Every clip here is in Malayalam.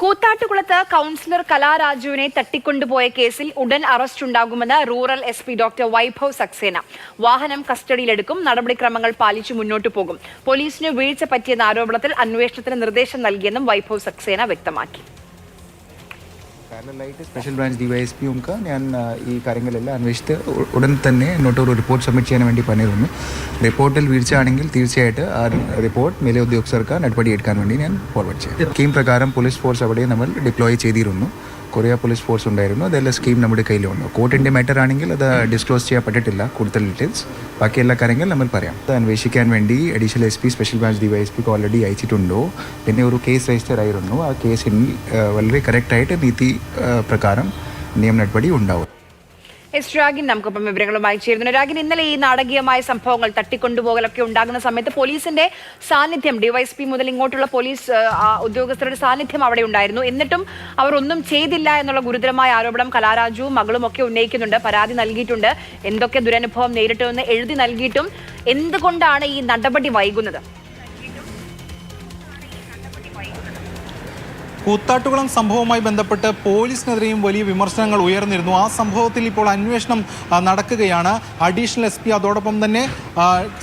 കൂത്താട്ടുകുളത്ത് കൗൺസിലർ കലാരാജുവിനെ തട്ടിക്കൊണ്ടുപോയ കേസിൽ ഉടൻ അറസ്റ്റ് ഉണ്ടാകുമെന്ന് rural S P doctor Vaibhav Saxena. വാഹനം കസ്റ്റഡിയിലെടുക്കും നടപടിക്രമങ്ങൾ പാലിച്ചു മുന്നോട്ടു പോകും. പോലീസിന് വീഴ്ച പറ്റിയെന്ന ആരോപണത്തിൽ അന്വേഷണത്തിന് നിർദ്ദേശം നൽകിയെന്നും വൈഭവ് സക്സേന വ്യക്തമാക്കി. സ്പെഷ്യൽ ബ്രാഞ്ച് ഡിവൈഎസ്പി ഒക്കെ ഞാൻ ഈ കാര്യങ്ങളെല്ലാം അന്വേഷിച്ച് ഉടൻ തന്നെ എന്നോട്ട് ഒരു റിപ്പോർട്ട് സബ്മിറ്റ് ചെയ്യാൻ വേണ്ടി പറഞ്ഞിരുന്നു. റിപ്പോർട്ടിൽ വീഴ്ചയാണെങ്കിൽ തീർച്ചയായിട്ടും ആ റിപ്പോർട്ട് മേലെ ഉദ്യോഗസ്ഥർക്ക് നടപടിയെടുക്കാൻ വേണ്ടി ഞാൻ ഫോർവേഡ് ചെയ്യും. സ്കീം പ്രകാരം പോലീസ് ഫോഴ്സ് അവിടെ നമ്മൾ ഡിപ്ലോയ് ചെയ്തിരുന്നു. കൊറിയ പോലീസ് ഫോഴ്സ് ഉണ്ടായിരുന്നു. അതെല്ലാം സ്കീം നമ്മുടെ കയ്യിലുണ്ട് കോർട്ടിന്റെ മാറ്റർ ആണെങ്കിൽ അത് ഡിസ്ക്ലോസ് ചെയ്യാൻ പറ്റിട്ടില്ല കൂടുതൽ ഡീറ്റെയിൽസ് ബാക്കി എല്ലാ കാര്യങ്ങളും നമ്മൾ പറയാം. അത് അന്വേഷിക്കാൻ വേണ്ടി additional S P special branch D Y S പിക്ക് ഓൾറെഡി അയച്ചിട്ടുണ്ടോ. പിന്നെ ഒരു കേസ് രജിസ്റ്റർ ആയിരുന്നു. ആ കേസിൽ വളരെ കറക്റ്റായിട്ട് നീതി പ്രകാരം നിയമ നടപടി ഉണ്ടാവും. എസ് രാഗിൻ നമുക്കിപ്പം വിവരങ്ങളുമായി ചേരുന്നു രാഗിൻ ഇന്നലെ ഈ നാടകീയമായ സംഭവങ്ങൾ തട്ടിക്കൊണ്ടുപോകലൊക്കെ ഉണ്ടാകുന്ന സമയത്ത് പോലീസിന്റെ സാന്നിധ്യം ഡിവൈഎസ്പി മുതൽ ഇങ്ങോട്ടുള്ള പോലീസ് ഉദ്യോഗസ്ഥരുടെ സാന്നിധ്യം അവിടെ ഉണ്ടായിരുന്നു. എന്നിട്ടും അവർ ഒന്നും ചെയ്തില്ല എന്നുള്ള ഗുരുതരമായ ആരോപണം കലാരാജുവും മകളും ഒക്കെ ഉന്നയിക്കുന്നുണ്ട്. പരാതി നൽകിയിട്ടുണ്ട്. എന്തൊക്കെ ദുരനുഭവം നേരിട്ടുമെന്ന് എഴുതി നൽകിയിട്ടും എന്തുകൊണ്ടാണ് ഈ നടപടി വൈകുന്നത്? കൂത്താട്ടുകുളം സംഭവവുമായി ബന്ധപ്പെട്ട് പോലീസിനെതിരെയും വലിയ വിമർശനങ്ങൾ ഉയർന്നിരുന്നു. ആ സംഭവത്തിൽ ഇപ്പോൾ അന്വേഷണം നടക്കുകയാണ്. അഡീഷണൽ എസ് പി അതോടൊപ്പം തന്നെ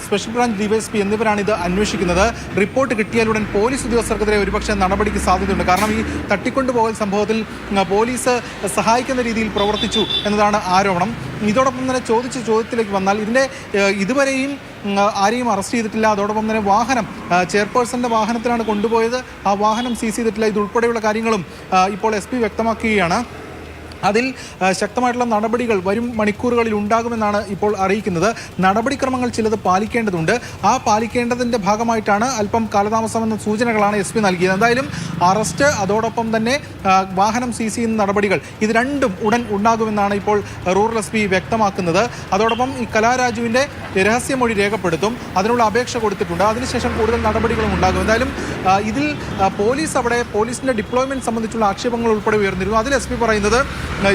സ്പെഷ്യൽ ബ്രാഞ്ച് ഡിവൈഎസ്പി എന്നിവരാണ് ഇത് അന്വേഷിക്കുന്നത്. റിപ്പോർട്ട് കിട്ടിയാലുടൻ പോലീസ് ഉദ്യോഗസ്ഥർക്കെതിരെ ഒരുപക്ഷെ നടപടിക്ക് സാധ്യതയുണ്ട്. കാരണം ഈ തട്ടിക്കൊണ്ടുപോകൽ സംഭവത്തിൽ പോലീസ് സഹായിക്കുന്ന രീതിയിൽ പ്രവർത്തിച്ചു എന്നതാണ് ആരോപണം. ഇതോടൊപ്പം തന്നെ ചോദിച്ച ചോദ്യത്തിലേക്ക് വന്നാൽ ഇതിന്റെ ഇതുവരെയും ആരെയും അറസ്റ്റ് ചെയ്തിട്ടില്ല. അതോടൊപ്പം തന്നെ വാഹനം ചെയർപേഴ്സന്റെ വാഹനത്തിലാണ് കൊണ്ടുപോയത്. ആ വാഹനം സീസ് ചെയ്തിട്ടില്ല. ഇതുൾപ്പെടെയുള്ള കാര്യങ്ങളും ഇപ്പോൾ എസ് വ്യക്തമാക്കുകയാണ്. അതിൽ ശക്തമായിട്ടുള്ള നടപടികൾ വരും മണിക്കൂറുകളിൽ ഉണ്ടാകുമെന്നാണ് ഇപ്പോൾ അറിയിക്കുന്നത്. നടപടിക്രമങ്ങൾ ചിലത് പാലിക്കേണ്ടതുണ്ട്. ആ പാലിക്കേണ്ടതിന്റെ ഭാഗമായിട്ടാണ് അല്പം കാലതാമസമെന്ന സൂചനകളാണ് എസ് പി നൽകിയത്. എന്തായാലും അറസ്റ്റ് അതോടൊപ്പം തന്നെ വാഹനം സീസ് ചെയ്യുന്ന നടപടികൾ ഇത് രണ്ടും ഉടൻ ഉണ്ടാകുമെന്നാണ് ഇപ്പോൾ റൂറൽ എസ് വ്യക്തമാക്കുന്നത്. അതോടൊപ്പം ഈ കലാരാജുവിന്റെ രഹസ്യമൊഴി രേഖപ്പെടുത്തും. അതിനുള്ള അപേക്ഷ കൊടുത്തിട്ടുണ്ട്. അതിനുശേഷം കൂടുതൽ നടപടികളും ഉണ്ടാകും. എന്തായാലും ഇതിൽ പോലീസ് അവിടെ പോലീസിന്റെ ഡിപ്ലോയ്മെന്റ് സംബന്ധിച്ചുള്ള ആക്ഷേപങ്ങൾ ഉൾപ്പെടെ ഉയർന്നിരുന്നു. അതിൽ എസ് പി പറയുന്നത്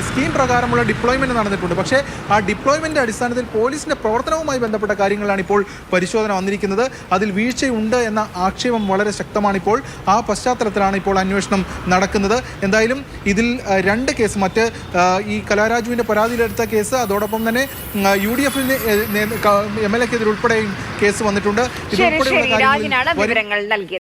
സ്കീം പ്രകാരമുള്ള ഡിപ്ലോയ്മെന്റ് നടന്നിട്ടുണ്ട്. പക്ഷേ ആ ഡിപ്ലോയ്മെന്റ് അടിസ്ഥാനത്തിൽ പോലീസിന്റെ പ്രവർത്തനവുമായി ബന്ധപ്പെട്ട കാര്യങ്ങളാണ് ഇപ്പോൾ പരിശോധന വന്നിരിക്കുന്നത്. അതിൽ വീഴ്ചയുണ്ട് എന്ന ആക്ഷേപം വളരെ ശക്തമാണ് ഇപ്പോൾ ആ പശ്ചാത്തലത്തിലാണ് ഇപ്പോൾ അന്വേഷണം നടക്കുന്നത്. എന്തായാലും ഇതിൽ രണ്ട് കേസ് മറ്റ് ഈ കലാരാജുവിന്റെ പരാതിയിലെടുത്ത കേസ് അതോടൊപ്പം തന്നെ യു ഡി എഫിന് എം എൽ എക്കെതിരെ ഉൾപ്പെടെയും കേസ് വന്നിട്ടുണ്ട്. വിവരങ്ങൾ നൽകിയത്.